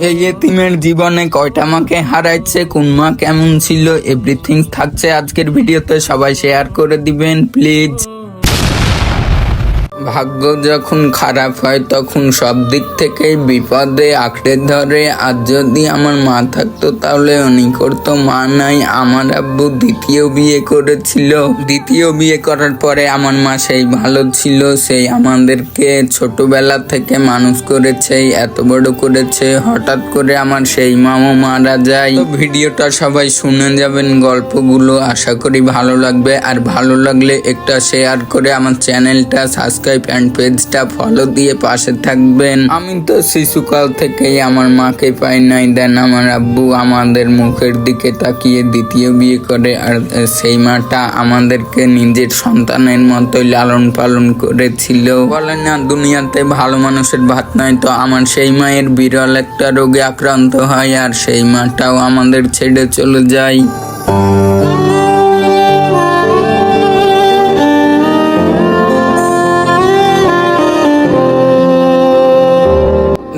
এই এতিমের জীবনে কয়টা মাকে হারাইছে, কোন মা কেমন ছিল এভরিথিং থাকছে আজকের ভিডিওতে, সবাই শেয়ার করে দিবেন প্লিজ ভাগ্য যখন খারাপ হয়, তখন সব দিক থেকেই বিপদে আঁকড়ে ধরে। আর যদি আমার মা থাকতো, তাহলে উনি করতো মা নাই, আমার আব্বু দ্বিতীয় বিয়ে করেছিল। দ্বিতীয় বিয়ে করার পরে আমার মা সেই ভালো ছিল, সেই আমাদেরকে ছোটবেলা থেকে মানুষ করেছে, এত বড় করেছে। হঠাৎ করে আমার সেই মামা মারা যায়। ভিডিওটা সবাই শুনে যাবেন, গল্পগুলো আশা করি ভালো লাগবে। আর ভালো লাগলে একটা শেয়ার করে আমার চ্যানেলটা সাবস্ক্রাইব অ্যান্ড পেজটা ফলো দিয়ে পাশে থাকবেন। আমি তো শিশুকাল থেকেই আমার মাকে পাই নাই, দেন আমার আব্বু আমাদের মুখের দিকে তাকিয়ে দ্বিতীয় বিয়ে করে, আর সেই মাটা আমাদেরকে নিজের সন্তানের মতোই লালন পালন করেছিল। বলে না, দুনিয়াতে ভালো মানুষের ভাত নাই, তো আমার সেই মায়ের বিরল একটা রোগে আক্রান্ত হয়, আর সেই মাটাও আমাদের ছেড়ে চলে যায়।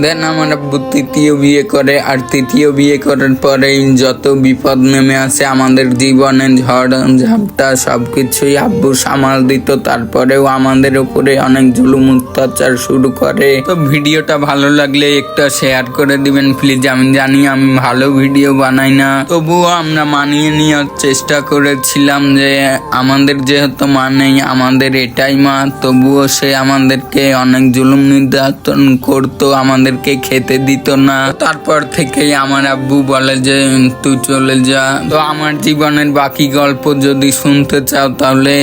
দেন আমার আব্বু তৃতীয় বিয়ে করে, আর তৃতীয় বিয়ে করার পরেই যত বিপদ নেমে আসে, আমাদের জীবনে ঝড়, ঝাপটা সব কিছুই আব্বু সামাল দিত। তারপরেও আমাদের উপরে অনেক জুলুম, অত্যাচার শুরু করে। তো ভিডিওটা ভালো লাগলে একটা শেয়ার করে দিবেন, প্লিজ। আমি জানি আমি ভালো ভিডিও বানাই না। তবুও আমরা মানিয়ে নেওয়ার চেষ্টা করেছিলাম যে আমাদের যেহেতু মা নেই, আমাদের এটাই মা। তবুও সে আমাদেরকে অনেক জুলুম নির্যাতন করতো আমাদেরকে খেতে দিত না। তারপর থেকেই আমার আব্বু বলে যে তুই চলে যা। তো আমার জীবনের বাকি গল্প যদি শুনতে চাও, তাহলে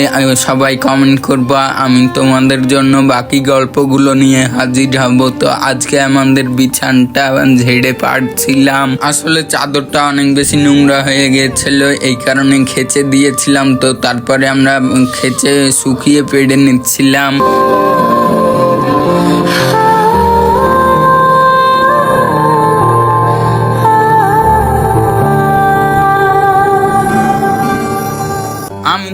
সবাই কমেন্ট করবা। আমি তোমাদের জন্য বাকি গল্পগুলো নিয়ে হাজির হব। তো আজকে আমাদের বিছানটা ঝেড়ে পারছিলাম আসলে চাদরটা অনেক বেশি নোংরা হয়ে গিয়েছিল এই কারণে খেচে দিয়েছিলাম। তো তারপরে আমরা খেচে শুকিয়ে পেড়ে নিচ্ছিলাম।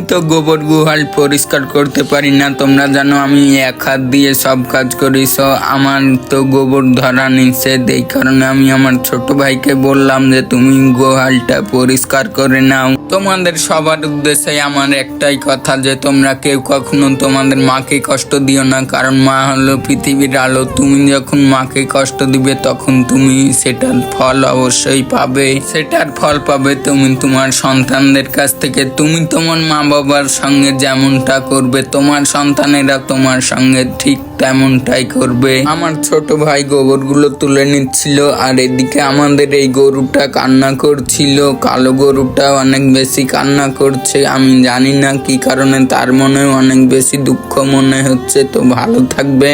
তো গোবর গুহাল পরিষ্কার করতে পারি না। তোমরা জানো আমি এক হাত দিয়ে সব কাজ করি সো আমার তো গোবর ধরা নিষেধ। এই কারণে আমি আমার ছোট ভাইকে বললাম যে, তুমি গোহালটা পরিষ্কার করে নাও। তোমাদের সবার উদ্দেশ্যে আমার একটাই কথা যে তোমরা কেউ কখনো তোমাদের মাকে কষ্ট দিও না, কারণ মা হলো পৃথিবীর আলো। তুমি যখন মাকে কষ্ট দিবে, তখন তুমি সেটার ফল অবশ্যই পাবে। সেটার ফল পাবে তুমি তোমার সন্তানদের কাছ থেকে। তুমি তোমার মা বাবার সঙ্গে যেমনটা করবে, তোমার সন্তানেরা তোমার সঙ্গে ঠিক তেমনটাই করবে। আমার ছোট ভাই গোবরগুলো তুলে নিচ্ছিল, আর এদিকে আমাদের এই গরুটা কান্না করছিল। কালো গরুটা অনেক বেশি কান্না করছে, আমি জানি না কি কারণে, তার মনে অনেক বেশি দুঃখ মনে হচ্ছে। তো ভালো থাকবে